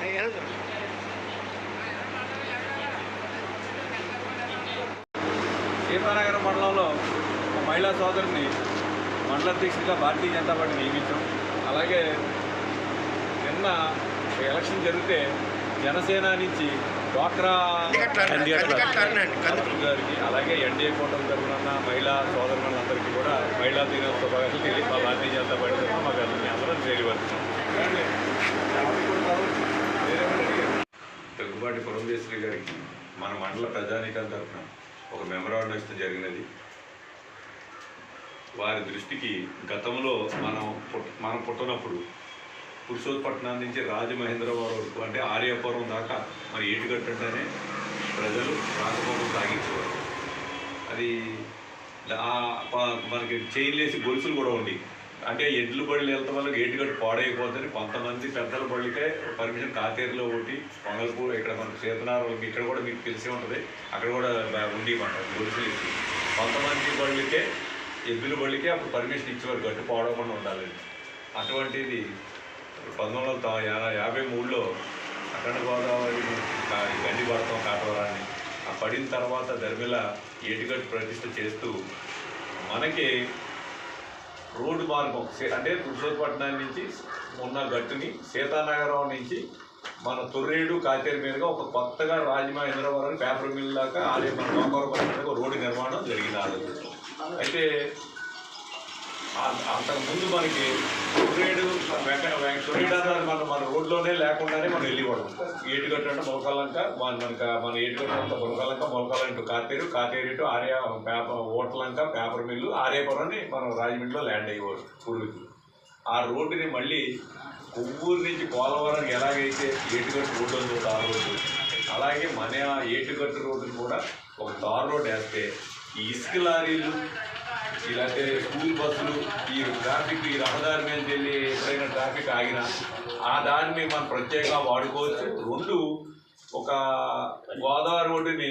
Hey, Anderson. Seethanagaram మండలంలో ఒక మహిళా సోదరిని మండల అధ్యక్షుడిగా భారతీయ జనతా పార్టీ నియమించాం. అలాగే నిన్న ఎలక్షన్ జరిగితే జనసేన నుంచి డ్వాక్రా గారికి అలాగే ఎన్డీఏ కూటమి తరఫున మహిళా సోదరులందరికీ కూడా మహిళా దినోత్సవ శుభాకాంక్షలు తెలియ మా భారతీయ జనతా పార్టీ తరఫున మాకు అందరినీ అందరం తెలియపరుస్తున్నాం దగ్గుబాటి పురంధేశ్వరి గారికి మన మండల ప్రజానీకం తరఫున ఒక మెమరాండం ఇష్టం జరిగినది. వారి దృష్టికి గతంలో మనం పుట్ మనం పుట్టినప్పుడు పురుషోత్పట్నం నుంచి రాజమహేంద్రవరం వరకు అంటే ఆర్యపురం దాకా మరి ఏటుగట్టంటేనే ప్రజలు రాకపోవడం సాగించేవారు. అది మనకి చైన్లేసి గొలుసులు కూడా ఉండి అంటే ఎడ్లు బళ్ళు వెళ్తాం వల్ల ఏటుగట్టు పాడైపోతుంది కొంతమంది పెద్దల బళ్ళకే పర్మిషన్ కాతేరులో ఒకటి పొంగల్పూర్ ఇక్కడ మనకు చేతనారం ఇక్కడ కూడా మీకు తెలిసే ఉంటుంది. అక్కడ కూడా ఉండి మాట గొలుసులు ఇచ్చి. కొంతమంది బళ్ళకే ఎద్దుల బళ్ళకే అప్పుడు పర్మిషన్ ఇచ్చేవారు గట్టు పాడవకుండా ఉండాలని అటువంటిది పంతొమ్మిది వందల యాభై మూడులో అఖండ గోదావరి గండి పడతాం కాటవరాన్ని ఆ పడిన తర్వాత ధర్మిల ఏటుగట్టు ప్రతిష్ట చేస్తూ మనకి రోడ్డు మార్గం అంటే పురుషోత్పట్నం నుంచి ఉన్న గట్టుని సీతానగరం నుంచి మన తొర్రేడు కాతేరు మీదుగా ఒక కొత్తగా రాజమహేంద్రవరం పేపర్ మిల్ దాకా ఆలయ మన రోడ్డు నిర్మాణం జరిగినారు అయితే అంతకుముందు మనకి సూర్యుడు సూర్యుడు మన మన రోడ్లోనే లేకుండానే మనం వెళ్ళిపోవడం ఏటుగట్టు అంటే మొలకాలంక మన మనక మన ఏటుగట్టు అంత Molakalanka Molakalanka Katheru Katheru to Arya paper Otlanka paper mill Aryapuram అని మనం రాజమండ్రిలో ల్యాండ్ అయ్యేవాడు పూర్వీకులు. ఆ రోడ్డుని మళ్ళీ కొవ్వూరు నుంచి పోలవరం ఎలాగైతే ఏటుగట్టు రోడ్డు ఉందో తార్ రోడ్డు అలాగే మన ఏటుగట్టు రోడ్డుని కూడా ఒక తార్ రోడ్ వేస్తే ఈ ఇసుక లారీలు ఇలాంటి స్కూల్ బస్సులు ఈ ట్రాఫిక్ ఈ రహదారి మీద వెళ్ళి ఎప్పుడైనా ట్రాఫిక్ ఆగినా ఆ దారిని మనం ప్రత్యేకంగా వాడుకోవచ్చు. రెండు ఒక గోదావరి రోడ్డుని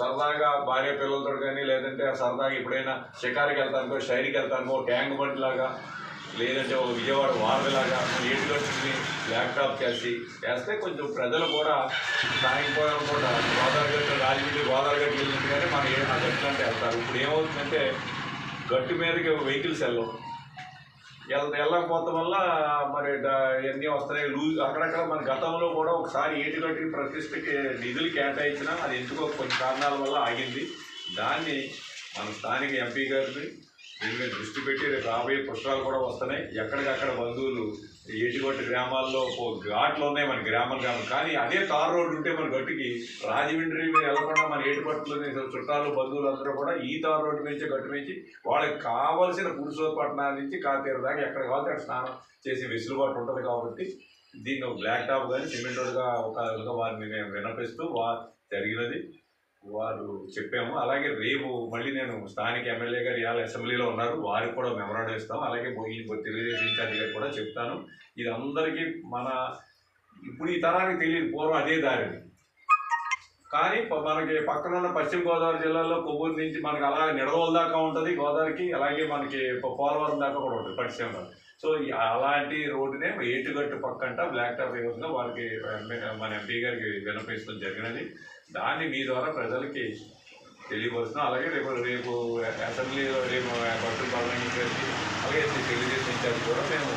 సరదాగా భార్య పిల్లలతో కానీ లేదంటే సరదాగా ఎప్పుడైనా షికారికి వెళ్తానుకో షైరికి వెళ్తానుకో ట్యాంక్ బండి లాగా లేదంటే ఒక విజయవాడ వారధిలాగా ఏడుగట్టుని ల్యాప్టాప్ చేసి చేస్తే కొంచెం ప్రజలు కూడా సాయంకాలం కూడా గోదావరి గట్టు రాజమండ్రి గోదావరి గట్టు వెళ్ళినట్టుగానే మన ఏ నా గట్టు అంటే వెళ్తారు. ఇప్పుడు ఏమవుతుందంటే గట్టు మీదకి వెహికల్స్ వెళ్ళవు. వెళ్ వెళ్ళకపోవటం వల్ల మరి ఇవన్నీ వస్తున్నాయి లూజ్ అక్కడక్కడ మన గతంలో కూడా ఒకసారి ఏటుగట్టి ప్రతిష్టకి నిధులు కేటాయించినా అది ఎందుకో కొన్ని కారణాల వల్ల ఆగింది. దాన్ని మన స్థానిక ఎంపీ గారిని దీని మీద దృష్టి పెట్టి రేపు రాబోయే పుష్పాలు కూడా వస్తున్నాయి. ఎక్కడికక్కడ బంధువులు ఎటువంటి గ్రామాల్లో ఘాట్లో ఘాట్లు ఉన్నాయి మన గ్రామం గ్రామం. కానీ అదే తార్ రోడ్డు ఉంటే మన గట్టుకి రాజమండ్రి మీద వెళ్ళకుండా మన ఏటుపట్ల చుట్టాలు బంధువులు అందరూ కూడా ఈ తార్ రోడ్డు నుంచి గట్టు నుంచి వాళ్ళకి కావలసిన పురుషోత్పట్నాల నుంచి కాతీర దాకా ఎక్కడ కావాలంటే అక్కడ స్నానం చేసే వెసులుబాటు ఉంటుంది కాబట్టి దీన్ని ఒక బ్లాక్ టాప్ కానీ సిమెంట్ రోడ్గా ఒక వారిని వినపిస్తూ వా జరిగినది. వారు చెప్పాము. అలాగే రేపు మళ్ళీ నేను స్థానిక ఎమ్మెల్యే గారు ఇవాళ అసెంబ్లీలో ఉన్నారు. వారికి కూడా మెమరాండం ఇస్తాం అలాగే తెలుగుదేశం ఇన్ఛార్జ్ కూడా చెప్తాను. ఇది అందరికీ మన ఇప్పుడు ఈ తరానికి తెలియదు. పూర్వం అదే దారిని కానీ మనకి పక్కన ఉన్న పశ్చిమ గోదావరి జిల్లాలో కొవ్వూరు నుంచి మనకి అలాగే నిడదోల దాకా ఉంటుంది గోదావరికి. అలాగే మనకి పోలవరం దాకా కూడా ఉంటుంది పశ్చిమ సో అలాంటి రోడ్డునే ఏటుగట్టు పక్కంట బ్లాక్ టాప్ వేయకుండా వారికి ఎమ్మె- మన ఎంపీ గారికి వినపిస్తాం జరిగినది. దాన్ని మీ ద్వారా ప్రజలకి తెలియపరుస్తున్నాం. అలాగే రేపు రేపు అసెంబ్లీలో రేపు భక్తుల పార్లమెంట్ గారికి అలాగే తెలుగుదేశం ఇన్ఛార్జ్ కూడా మేము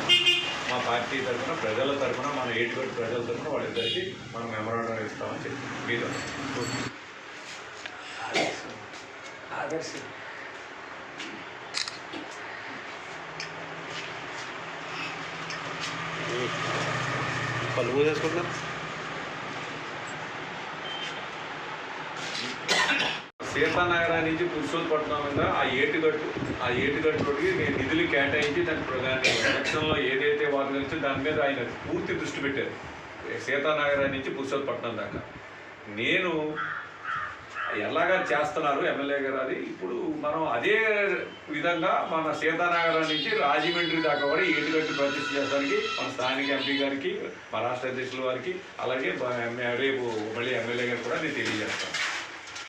మా పార్టీ తరఫున ప్రజల తరఫున మన ఏటుగట్టు ప్రజల తరఫున వాళ్ళిద్దరికి మనం మెమరాండం ఇస్తామని చెప్పి మీ ద్వారా. పళ్ళు మూసేసుకుంటున్నారు సీతానగరం నుంచి పురుషోత్పట్నం మీద ఆ ఏటుగట్టు ఆ ఏటుగట్టు రోడ్డుకి నేను నిధులు కేటాయించి దాని దాని ఎలక్షన్లో ఏదైతే వాటి నుంచి దాని మీద ఆయన పూర్తి దృష్టి పెట్టారు. సీతానగరం నుంచి పురుషోత్పట్నం దాకా. నేను ఎలాగా చేస్తున్నారు ఎమ్మెల్యే గారు అది? ఇప్పుడు మనం అదే విధంగా మన సీతానగరం నుంచి రాజమండ్రి దాకా కూడా ఏటుగట్టు ప్రతిష్ట చేయడానికి మన స్థానిక ఎంపీ గారికి మా రాష్ట్ర అధ్యక్షుల వారికి అలాగే రేపు మళ్ళీ ఎమ్మెల్యే గారికి కూడా నేను తెలియజేస్తాను.